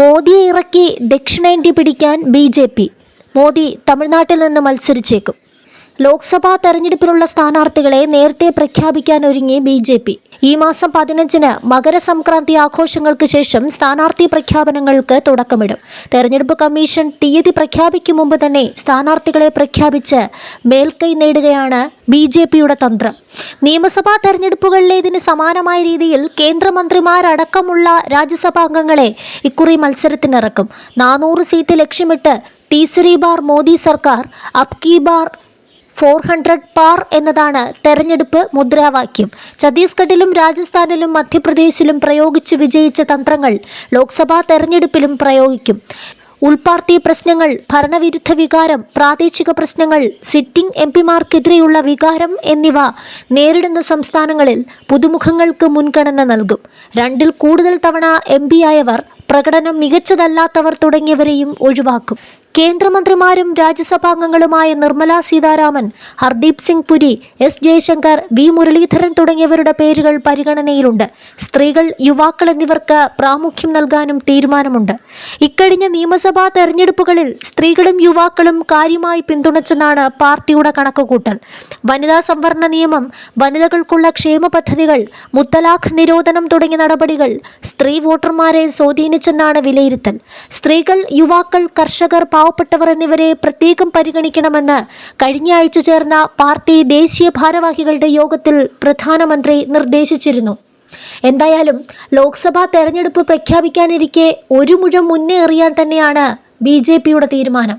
മോദിയെ ഇറക്കി ദക്ഷിണേന്ത്യ പിടിക്കാൻ ബി ജെ പി. മോദി തമിഴ്നാട്ടിൽ നിന്ന് മത്സരിച്ചേക്കും. ലോക്സഭാ തെരഞ്ഞെടുപ്പിനുള്ള സ്ഥാനാർത്ഥികളെ നേരത്തെ പ്രഖ്യാപിക്കാനൊരുങ്ങി ബി ജെ പി. ഈ മാസം പതിനഞ്ചിന് മകരസംക്രാന്തി ആഘോഷങ്ങൾക്ക് ശേഷം സ്ഥാനാർത്ഥി പ്രഖ്യാപനങ്ങൾക്ക് തുടക്കമിടും. തെരഞ്ഞെടുപ്പ് കമ്മീഷൻ തീയതി പ്രഖ്യാപിക്കും മുമ്പ് തന്നെ സ്ഥാനാർത്ഥികളെ പ്രഖ്യാപിച്ച് മേൽക്കൈ നേടുകയാണ് ബി ജെ പിയുടെ തന്ത്രം. നിയമസഭാ തെരഞ്ഞെടുപ്പുകളിലേതിന് സമാനമായ രീതിയിൽ കേന്ദ്രമന്ത്രിമാരടക്കമുള്ള രാജ്യസഭാംഗങ്ങളെ ഇക്കുറി മത്സരത്തിനിറക്കും. നാനൂറ് സീറ്റ് ലക്ഷ്യമിട്ട് തീസരി ബാർ മോദി സർക്കാർ അബ്കി ബാർ ഫോർ ഹൺഡ്രഡ് പാർ എന്നതാണ് തെരഞ്ഞെടുപ്പ് മുദ്രാവാക്യം. ഛത്തീസ്ഗഡിലും രാജസ്ഥാനിലും മധ്യപ്രദേശിലും പ്രയോഗിച്ച് വിജയിച്ച തന്ത്രങ്ങൾ ലോക്സഭാ തെരഞ്ഞെടുപ്പിലും പ്രയോഗിക്കും. ഉൾപാർട്ടി പ്രശ്നങ്ങൾ ഭരണവിരുദ്ധ വികാരം പ്രാദേശിക പ്രശ്നങ്ങൾ സിറ്റിംഗ് എം പിമാർക്കെതിരെയുള്ള വികാരം എന്നിവ നേരിടുന്ന സംസ്ഥാനങ്ങളിൽ പുതുമുഖങ്ങൾക്ക് മുൻഗണന നൽകും. രണ്ടിൽ കൂടുതൽ തവണ എം ആയവർ പ്രകടനം മികച്ചതല്ലാത്തവർ തുടങ്ങിയവരെയും ഒഴിവാക്കും. കേന്ദ്രമന്ത്രിമാരും രാജ്യസഭാംഗങ്ങളുമായ നിർമ്മല സീതാരാമൻ ഹർദീപ് സിംഗ് പുരി എസ് ജയശങ്കർ വി മുരളീധരൻ തുടങ്ങിയവരുടെ പേരുകൾ പരിഗണനയിലുണ്ട്. സ്ത്രീകൾ യുവാക്കൾ എന്നിവർക്ക് പ്രാമുഖ്യം നൽകാനും തീരുമാനമുണ്ട്. ഇക്കഴിഞ്ഞ നിയമസഭാ തെരഞ്ഞെടുപ്പുകളിൽ സ്ത്രീകളും യുവാക്കളും കാര്യമായി പിന്തുണച്ചെന്നാണ് പാർട്ടിയുടെ കണക്കുകൂട്ടൽ. വനിതാ സംവരണ നിയമം വനിതകൾക്കുള്ള ക്ഷേമ പദ്ധതികൾ മുത്തലാഖ് നിരോധനം തുടങ്ങിയ നടപടികൾ സ്ത്രീ വോട്ടർമാരെ സ്വാധീനിച്ചെന്നാണ് വിലയിരുത്തൽ. സ്ത്രീകൾ യുവാക്കൾ കർഷകർ പാവപ്പെട്ടവർ എന്നിവരെ പ്രത്യേകം പരിഗണിക്കണമെന്ന് കഴിഞ്ഞ ആഴ്ച ചേർന്ന പാർട്ടി ദേശീയ ഭാരവാഹികളുടെ യോഗത്തിൽ പ്രധാനമന്ത്രി നിർദ്ദേശിച്ചിരുന്നു. എന്തായാലും ലോക്സഭാ തെരഞ്ഞെടുപ്പ് പ്രഖ്യാപിക്കാനിരിക്കെ ഒരു മുഴം മുന്നേ എറിയാൻ തന്നെയാണ് ബി തീരുമാനം.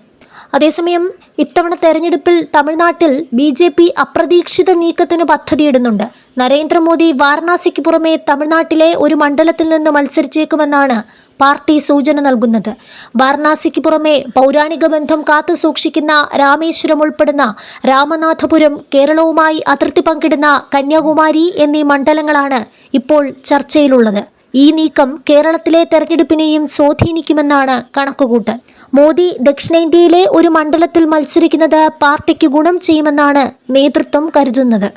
അതേസമയം ഇത്തവണ തെരഞ്ഞെടുപ്പിൽ തമിഴ്നാട്ടിൽ ബി ജെ പി അപ്രതീക്ഷിത നീക്കത്തിന് പദ്ധതിയിടുന്നുണ്ട്. നരേന്ദ്രമോദി വാരണാസിക്ക് പുറമെ തമിഴ്നാട്ടിലെ ഒരു മണ്ഡലത്തിൽ നിന്ന് മത്സരിച്ചേക്കുമെന്നാണ് പാർട്ടി സൂചന നൽകുന്നത്. വാരണാസിക്ക് പുറമെ പൗരാണിക ബന്ധം കാത്തു സൂക്ഷിക്കുന്ന രാമേശ്വരം ഉൾപ്പെടുന്ന രാമനാഥപുരം കേരളവുമായി അതിർത്തി പങ്കിടുന്ന കന്യാകുമാരി എന്നീ മണ്ഡലങ്ങളാണ് ഇപ്പോൾ ചർച്ചയിലുള്ളത്. ഈ നീക്കം കേരളത്തിലെ തെരഞ്ഞെടുപ്പിനെയും സ്വാധീനിക്കുമെന്നാണ് കണക്കുകൂട്ടൽ. മോദി ദക്ഷിണേന്ത്യയിലെ ഒരു മണ്ഡലത്തിൽ മത്സരിക്കുന്നത് പാർട്ടിക്ക് ഗുണം ചെയ്യുമെന്നാണ് നേതൃത്വം കരുതുന്നത്.